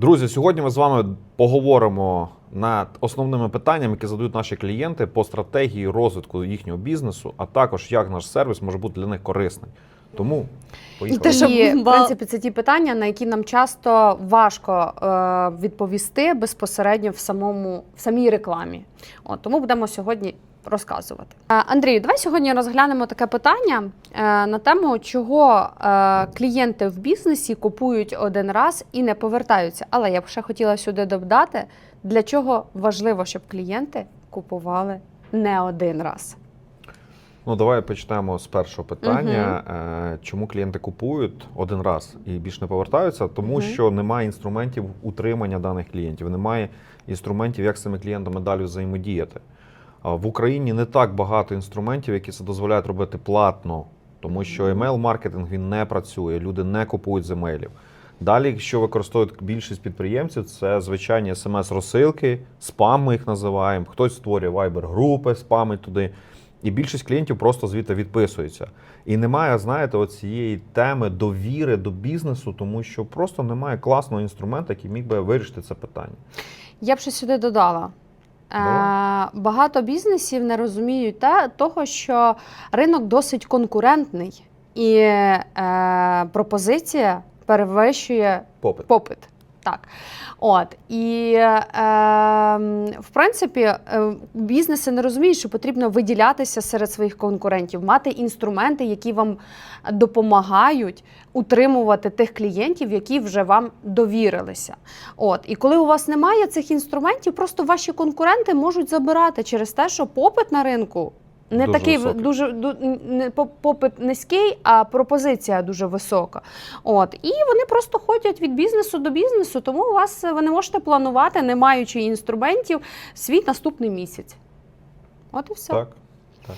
Друзі, сьогодні ми з вами поговоримо над основними питаннями, які задають наші клієнти по стратегії розвитку їхнього бізнесу, а також як наш сервіс може бути для них корисний. Тому поїхали. те, що І, в принципі, це ті питання, на які нам часто важко е, відповісти безпосередньо в самому в самій рекламі. От тому будемо сьогодні розказувати. Е, Андрію, давай сьогодні розглянемо таке питання е, на тему, чого е, клієнти в бізнесі купують один раз і не повертаються. Але я б ще хотіла сюди додати, для чого важливо, щоб клієнти купували не один раз. Ну, давай почнемо з першого питання. Е, Чому клієнти купують один раз і більше не повертаються? Тому Мгм. що немає інструментів утримання даних клієнтів, немає інструментів, як з цими клієнтами далі взаємодіяти. В Україні не так багато інструментів, які це дозволяють робити платно, тому що email-маркетинг він не працює, люди не купують з емейлів. Далі, що використовують більшість підприємців, це звичайні смс-розсилки, спам ми їх називаємо. Хтось створює вайбер-групи, спамить туди. І більшість клієнтів просто звідти відписується. І немає, знаєте, цієї теми довіри до бізнесу, тому що просто немає класного інструменту, який міг би вирішити це питання. Я б ще сюди додала. Давай. Е, багато бізнесів не розуміють те, того, що ринок досить конкурентний, і е, пропозиція перевищує Попит. попит. Так. От. І е, в принципі, е, бізнеси не розуміють, що потрібно виділятися серед своїх конкурентів, мати інструменти, які вам допомагають утримувати тих клієнтів, які вже вам довірилися. От. І коли у вас немає цих інструментів, просто ваші конкуренти можуть забирати через те, що попит на ринку. Не Дуже такий високий. дуже ду- не попит низький, а пропозиція дуже висока. От і вони просто ходять від бізнесу до бізнесу, тому у вас ви не можете планувати, не маючи інструментів, свій наступний місяць. От і все. Так. так.